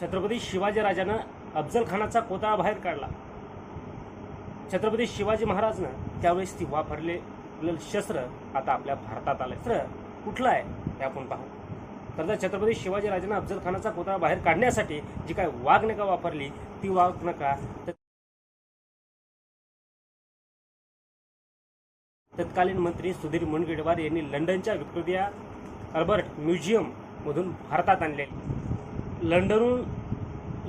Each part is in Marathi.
छत्रपती शिवाजीराजानं अफजल खानाचा कोतळा बाहेर काढला. छत्रपती शिवाजी महाराजनं त्यावेळेस ती वापरलेलं शस्त्र आता आपल्या भारतात आलं शस्त्र कुठलं आहे हे आपण पाहू. तर जर छत्रपती शिवाजीराजानं अफजल खानाचा कोतळा बाहेर काढण्यासाठी जी काय वाघनका वापरली ती वाघनका तत्कालीन मंत्री सुधीर मुनगंटीवार यांनी लंडनच्या विक्टोरिया अल्बर्ट म्युझियम मधून भारतात आणले लंडनहून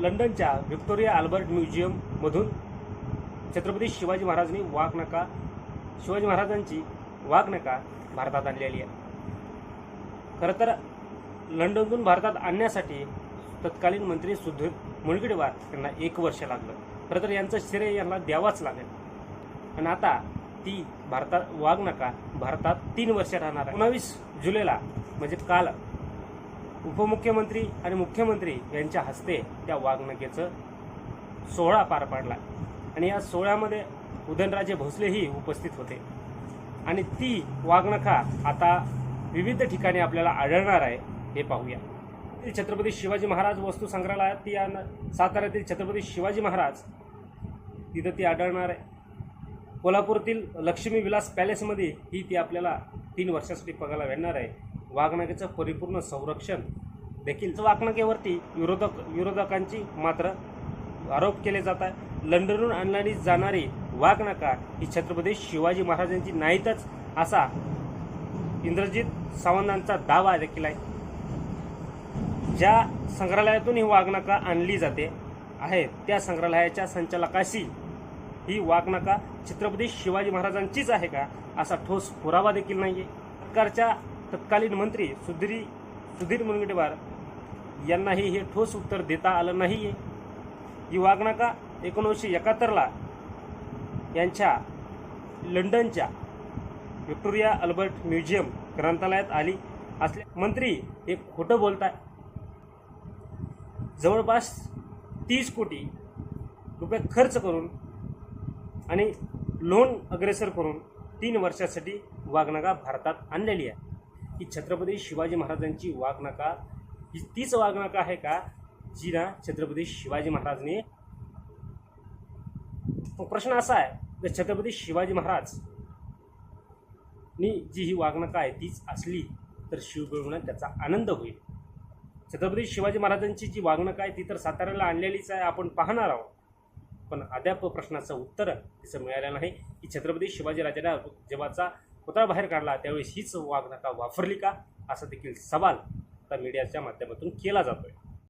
लंडनच्या व्हिक्टोरिया आल्बर्ट म्युझियममधून छत्रपती शिवाजी महाराजांनी वाघनका शिवाजी महाराजांची वाघनका भारतात आणलेली आहे. खरं तर लंडनहून भारतात आणण्यासाठी तत्कालीन मंत्री सुधीर मुनगंटीवार यांना एक वर्ष लागलं. खरं तर यांचं श्रेय यांना द्यावाच लागेल. आणि आता ती भारतात वाघनका भारतात तीन वर्ष राहणार आहे. जुलैला म्हणजे काल उपमुख्यमंत्री आणि मुख्यमंत्री यांच्या हस्ते त्या वाघनकेचं सोहळा पार पाडला. आणि या सोहळ्यामध्ये उदयनराजे भोसलेही उपस्थित होते. आणि ती वाघनखा आता विविध ठिकाणी आपल्याला आढळणार आहे हे पाहूया. छत्रपती शिवाजी महाराज वस्तू संग्रहालयात ती साताऱ्यातील छत्रपती शिवाजी महाराज तिथं ती आढळणार आहे. कोल्हापूरतील लक्ष्मी विलास पॅलेसमध्ये ही ती आपल्याला तीन वर्षासाठी बघायला मिळणार आहे. वाघनखेचं परिपूर्ण संरक्षण देखील वाघनखेवरती विरोधक विरोधकांची मात्र आरोप केले जात आहे लंडनहून आणली जाणारी वाघनका ही छत्रपती शिवाजी महाराजांची नाहीतच असा इंद्रजित सावंतांचा दावा देखील आहे. ज्या संग्रहालयातून ही वाघनका आणली जाते आहे त्या संग्रहालयाच्या संचालकाशी ही वाघनका छत्रपती शिवाजी महाराजांचीच आहे का असा ठोस पुरावा देखील नाही आहे सरकारच्या तत्कालीन मंत्री सुधीरी सुधीर मुनगंटीवार यांनाही हे ठोस उत्तर देता आलं नाही आहे ही वागणका एकोणीसशे एकाहत्तरला यांच्या लंडनच्या व्हिक्टोरिया अल्बर्ट म्युझियम ग्रंथालयात आली असले मंत्री हे खोटं बोलताय. जवळपास तीस कोटी रुपये खर्च करून आणि लोन अग्रेसर करून तीन वर्षासाठी वागणगा भारतात आणलेली आहे. की छत्रपती शिवाजी महाराजांची वाघनका ही तीच वाघनका आहे का? जी ना छत्रपती शिवाजी महाराजने प्रश्न असा आहे जर छत्रपती शिवाजी महाराज नी जी ही वागणका आहे तीच असली तर शिवबिळवण्यात त्याचा आनंद होईल. छत्रपती शिवाजी महाराजांची जी वागणूक आहे ती तर साताऱ्याला आणलेलीच आहे आपण पाहणार आहोत. पण अद्याप प्रश्नाचं उत्तर तिचं मिळालं नाही की छत्रपती शिवाजी राजाला जेव्हाचा पुतळा बाहेर काढला त्यावेळी हीच वागणका वापरली का? असा देखील सवाल आता मीडियाच्या माध्यमातून केला जातोय.